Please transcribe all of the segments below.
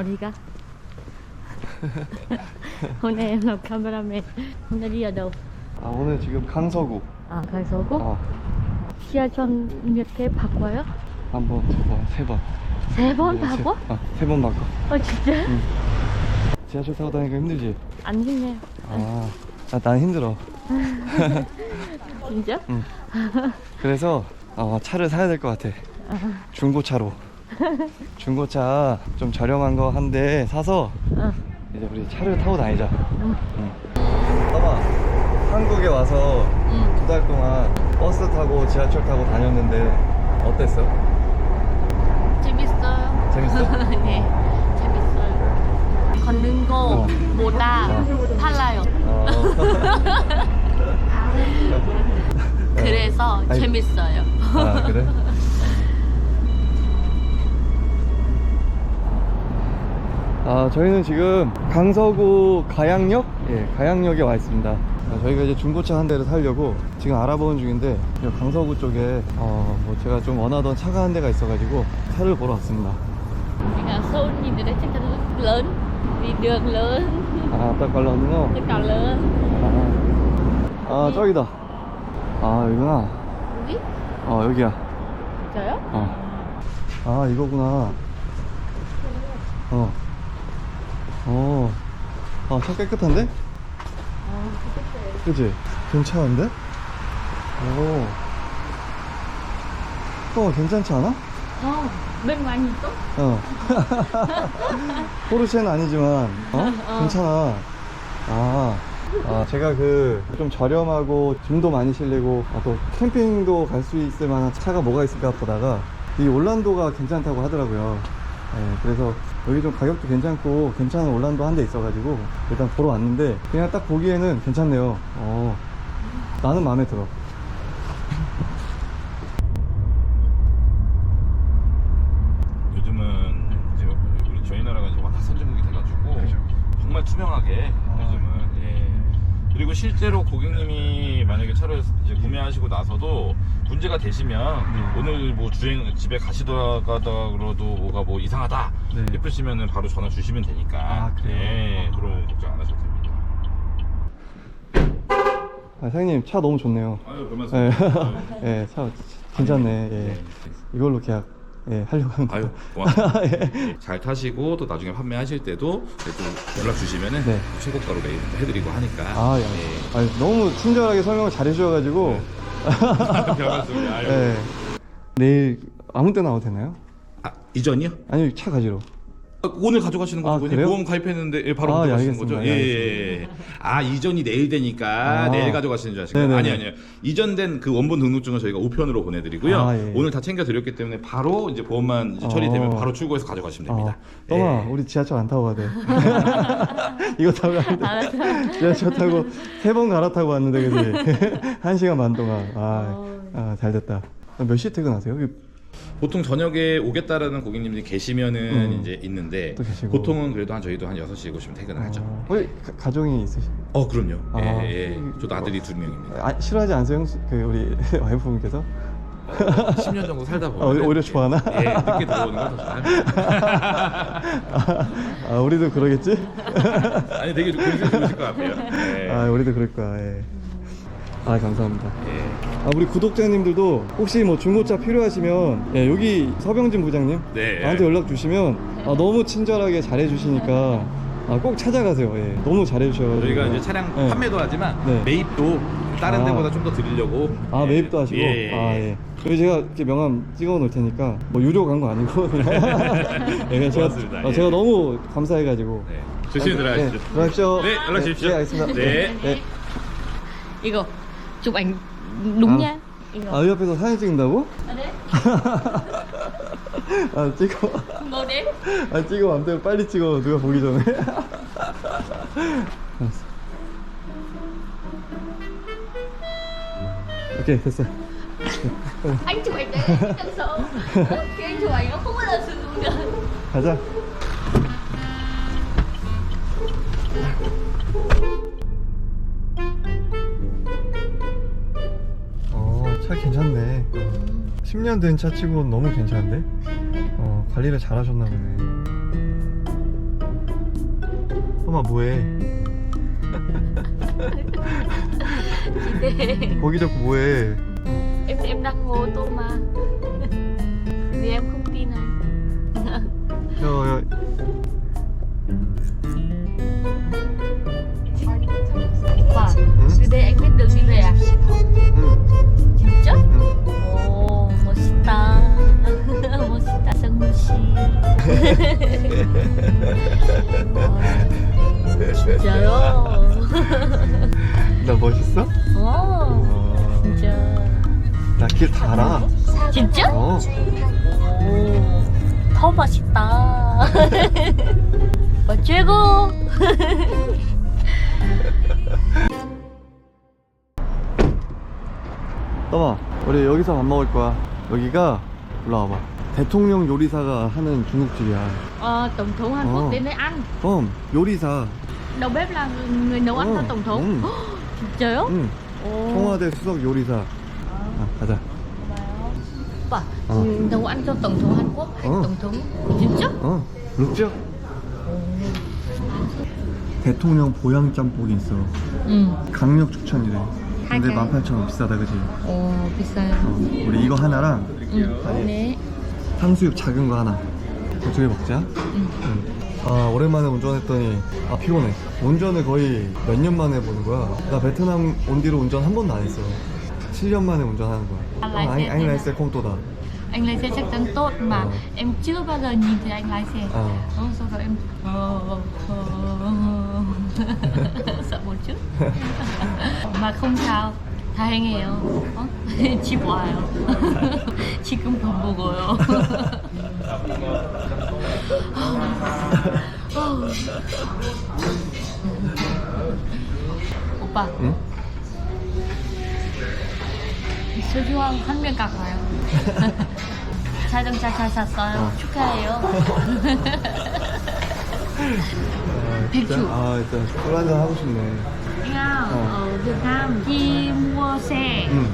어디가? 오늘 đi ở đâu? 아 오늘 지금 강서구 아, 강서구? 어, 지하철 몇개 바꿔요? 한 번, 두 번, 세 번. 세 번 네, 세- 바꿔? 어, 세번 바꿔. 어, 진짜? 지하철 타고 다니기가 힘들지? 안 힘내요. 아, 아, 난 힘들어. 진짜? 그래서 어, 차를 사야 될 것 같아. 중고차로. 중고차 좀 저렴한 거 한 대 사서 어. 이제 우리 차를 타고 다니자. 응. 응. 봐봐. 한국에 와서 응. 두달 동안 버스 타고 지하철 타고 다녔는데 어땠어? 재밌어요. 재밌어? 네, 재밌어요. 걷는 어. 거보다 어. 달라요. 어. 그래서 아니, 재밌어요. 아 그래? 아 저희는 지금 강서구 가양역? 예 가양역에 와 있습니다 아, 저희가 이제 중고차 한 대를 사려고 지금 알아보는 중인데 이 강서구 쪽에 어, 뭐 제가 좀 원하던 차가 한 대가 있어가지고 차를 보러 왔습니다 Nga Seoul nhìn từ đây chắc chắn rất lớn vì đường lớn 아 아까 갈라는거 tất cả lớn 아, 아 저기다 아 여기구나 여기? 어 여기야 저요? 어. 아, 이거구나. 어. 어. 아, 차 깨끗한데? 그치? 괜찮은데? 오. 어, 괜찮지 않아? 어, ngoài nhìn tốt 어. 포르쉐는 아니지만, 어? 어. 괜찮아. 아. 아, 제가 그, 좀 저렴하고, 짐도 많이 실리고, 아, 또, 캠핑도 갈 수 있을 만한 차가 뭐가 있을까 보다가, 이 올란도가 괜찮다고 하더라고요. 예, 그래서 여기 좀 가격도 괜찮고, 괜찮은 올란도 한 대 있어가지고, 일단 보러 왔는데, 그냥 딱 보기에는 괜찮네요. 어, 나는 마음에 들어. 요즘은 이제 우리 저희 나라가 이제 워낙 선진국이 돼가지고 정말 투명하게. 그리고 실제로 고객님이 만약에 차를 이제 구매하시고 나서도 문제가 되시면 네. 오늘 뭐 주행 집에 가시다가다 그러도 뭐가 뭐 이상하다 네. 싶으시면은 바로 전화 주시면 되니까 아, 그래요? 예, 그런 걱정 안 하셔도 됩니다. 아, 사장님, 차 너무 좋네요. 아유 별 예, 말씀. 예, 차 괜찮네. 예. 이걸로 계약, 예, 하려고 합니다. 아유 고맙습니다. 예. 잘 타시고 또 나중에 판매하실 때도 또 연락 주시면은 네. 최고가로 매- 해드리고 하니까. 아, 야. 예. 아니, 너무 친절하게 설명을 잘 해주셔가지고. 별 말씀이요. 아유. 예. 내일 아무 때나 와도 되나요? 아, 이전이요? 아니, 차 가지러. 아, 오늘 가져가시는 아, 거죠? 그래요? 보험 가입했는데 예, 바로 아, 예, 가져가시는 알겠습니다. 거죠? 예, 예, 예, 예. 아 이전이 내일 되니까 아. 내일 가져가시는 줄? 네네네. 아니 아니요. 이전된 그 원본 등록증은 저희가 우편으로 보내드리고요. 아, 예. 오늘 다 챙겨 드렸기 때문에 바로 이제 보험만 이제 처리되면 어. 바로 출고해서 가져가시면 됩니다. 아, 떠나, 예. 우리 지하철 안 타고 가야 돼. 이거 타고 가는데. 알았어 지하철 타고 세 번 갈아타고 왔는데, 그지? 한 시간 반 동안. 아, 어. 아, 잘 됐다. 몇 시에 퇴근하세요? 보통 저녁에 오겠다라는 고객님들이 계시면은 음. 이제 있는데 또 계시고. 보통은 그래도 한 저희도 한 6시 7시면 퇴근을 하죠. 어, 우리 가- 가정이 있으시 어 그럼요. 아. 예, 예. 저도 아들이 두 명입니다. 아, 싫어하지 않으세요? 형수- 그 우리 와이프분께서? 10년 정도 살다 보면 어, 오히려 좋아하나? 예, 늦게 들어오는 걸더 좋아합니다. 아, 우리도 그러겠지? 아니 되게 좋으실 것 같아요. 예. 아, 우리도 그럴 거야. 예. 아, 감사합니다. 예. 아, 우리 구독자님들도 혹시 뭐 중고차 필요하시면 예, 여기 서병진 부장님 네. 나한테 연락 주시면 아, 너무 친절하게 잘해 주시니까 아, 꼭 찾아가세요. 예. 너무 잘해 주셔 저희가 이제 차량 네. 판매도 하지만 네. 매입도 다른 아. 데보다 좀 더 드리려고. 아, 예. 매입도 하시고 예. 아, 예. 여기 제가 이렇게 명함 찍어 놓을 테니까 뭐 유료 간거 아니고 그냥 예, 그냥 제가 고맙습니다. 어, 예. 제가 너무 감사해 가지고 네. 조심히 들어가시죠. 네, 들어가십시오. 네, 연락 주십시오. 네, 알겠습니다. 네. 네. 이거 chụp ảnh đúng 아. nha 아, 이 앞에서 사진 찍는다고? 아, 네? 아, 찍어. 뭐 돼? 아, 찍어 맘대로 빨리 찍어. 누가 보기 전에. 알았어. 오케이, 됐어. anh chụp ảnh đấy thật sợ khi anh chụp ảnh nó không bao giờ sử dụng được 가자. 10년 된 차 치고 너무 괜찮은데? 어, 관리를 잘 하셨나 보네. 토마 뭐해? Để 거기 자꾸 뭐해? em em đang ngồi tôi mà vì em không tin 야, 와, 진짜요? 나 멋있어? 어 어, 진짜 나 길 다 알아. 진짜? 어. 오더 멋있다 어, 최고 떠마, 우리 여기서 밥 먹을 거야. 여기가 올라와봐. 대통령 요리사가 하는 중국집이야. ờ, tổng thống Hàn Quốc đến đây ăn 그럼 요리사. đầu bếp là người nấu ăn 어, cho tổng thống 응, 진짜요? 응. 오. 청와대 수석 요리사. 아, 가자. 오빠 어. nấu ăn cho tổng thống Hàn Quốc hay 어. tổng thống 진짜? 어, 룩죠? 대통령 보양 짬뽕이 있어. 응. 강력 추천이래. 근데 하게. 18,000원 비싸다, 그지? 오 비싸요. 어, 우리 이거 하나랑 응. 네. 탕수육 작은 거 하나. 그두개 먹자. 응. 응. 아, 오랜만에 운전했더니, 아, 피곤해. 운전을 거의 몇 년 만에 보는 거야. 나 베트남 온 뒤로 운전 한 번도 안 했어. 7년 만에 운전하는 거야. À, 어, lái xe anh, anh lái xe không tốt à? Anh lái xe chắc chắn tốt mà Ờ. em chưa bao giờ nhìn thấy anh lái xe. Ờ. Ờ, sau đó em sợ một chút. mà không sao. 다행이에요. 어? 집 와요. 지금 밥 먹어요. 오빠 응? 소주 한병 깎아요. 자동차 잘 샀어요. 어. 축하해요. 아, 백주. 아, 일단 술 한잔 하고 싶네. nha ừ. ở Việt Nam khi mua xe ừ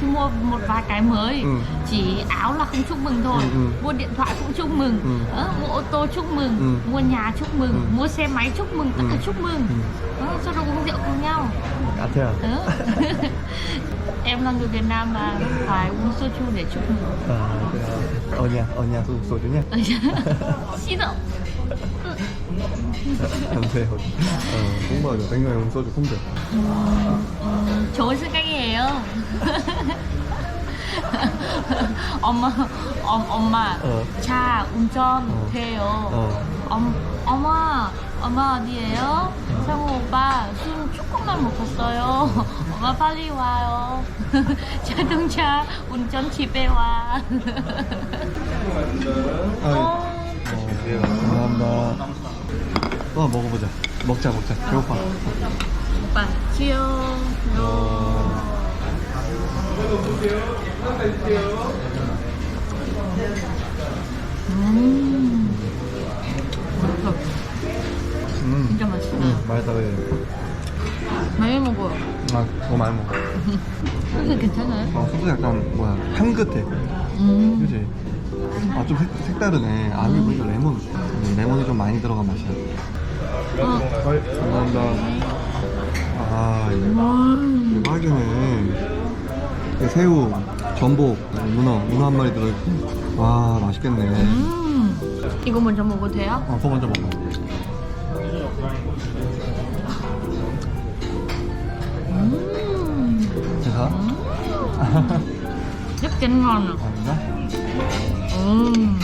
khi mua một vài cái mới ừ. chỉ áo là không chúc mừng thôi ừ, ừ. mua điện thoại cũng chúc mừng ừ. ờ, mua ô tô chúc mừng ừ. mua nhà chúc mừng ừ. mua xe máy chúc mừng tất cả ừ. chúc mừng ừ. ờ, sau đó uống rượu cùng nhau à, thế à? Ừ. em là người Việt Nam mà phải uống soju để chúc mừng ờ, à, thế ở nhà ở nhà soju nhé ở ừ. nhà xin lỗi 안 돼, 어, 공부하자. 백나영 소주. 음, 좋은 생각이에요 엄마 엄, 엄마 어. 차 운전 어. 돼요 어. 엄, 엄마 엄마 어디에요? 성우 오빠 술 조금만 먹었어요 엄마 빨리 와요 자동차 운전 집에 와 아, 어, 감사합니다. 또 먹어보자. 먹자, 먹자. 배고파. 오빠 치요 음 음, 진짜 맛있다 음, 맛있다, 그래. 많이 먹어요 아, 너무 많이 먹어. 소스 괜찮아요? 어, 소스 약간, 뭐야, 향긋해. 음 그지? 아, 좀 색, 색다르네. 아, 여기 보니까 레몬. 음, 레몬이 좀 많이 들어간 맛이야. 어. 감사합니다. 아, 이거 와. 대박이네. 그 새우, 전복, 문어, 문어 한 마리 들어있고. 와, 맛있겠네. 음. 이거 먼저 먹어도 돼요? 어, 그거 먼저 먹어. 음. 제가? rất chanh ngon à. 아닌가? 음.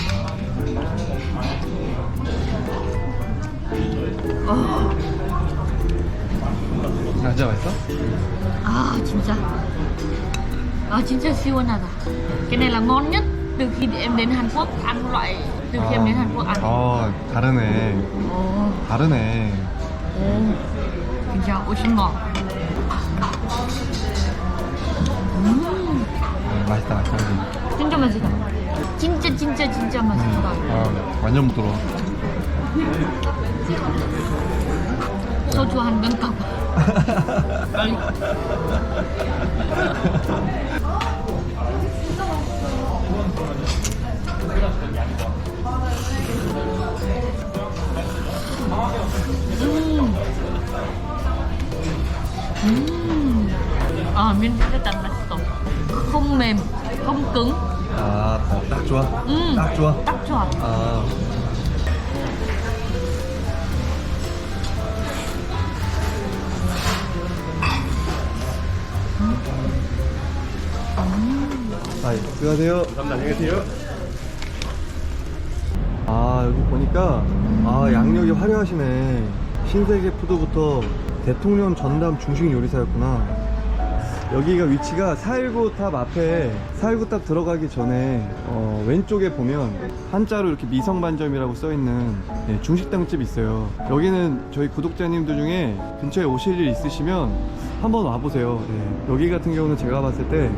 어. 진짜 맛있어? 아 진짜 아 진짜 si원하다 cái này là ngon nhất từ khi em đến Hàn Quốc ăn loại từ khi em đến Hàn Quốc ăn 어 다르네 어. 다르네 오, 진짜 오신 거. 음, 네, 맛있다 맛있다 진짜 맛있다. 진짜 진짜 진짜 맛있다. 아, 완전 부드러워. 소주 한 병까. 음. 음. 아, 민트가 딱 맛있어. không 아, 예. 수고하세요. 감사합니다. 안녕히 계세요. 아, 여기 보니까, 아, 양력이 화려하시네. 신세계 푸드부터 대통령 전담 중식 요리사였구나. 여기가 위치가 419탑 앞에 419탑 들어가기 전에 어, 왼쪽에 보면 한자로 이렇게 미성반점이라고 써있는 예, 중식당집이 있어요 여기는 저희 구독자님들 중에 근처에 오실 일 있으시면 한번 와보세요 예, 여기 같은 경우는 제가 봤을 때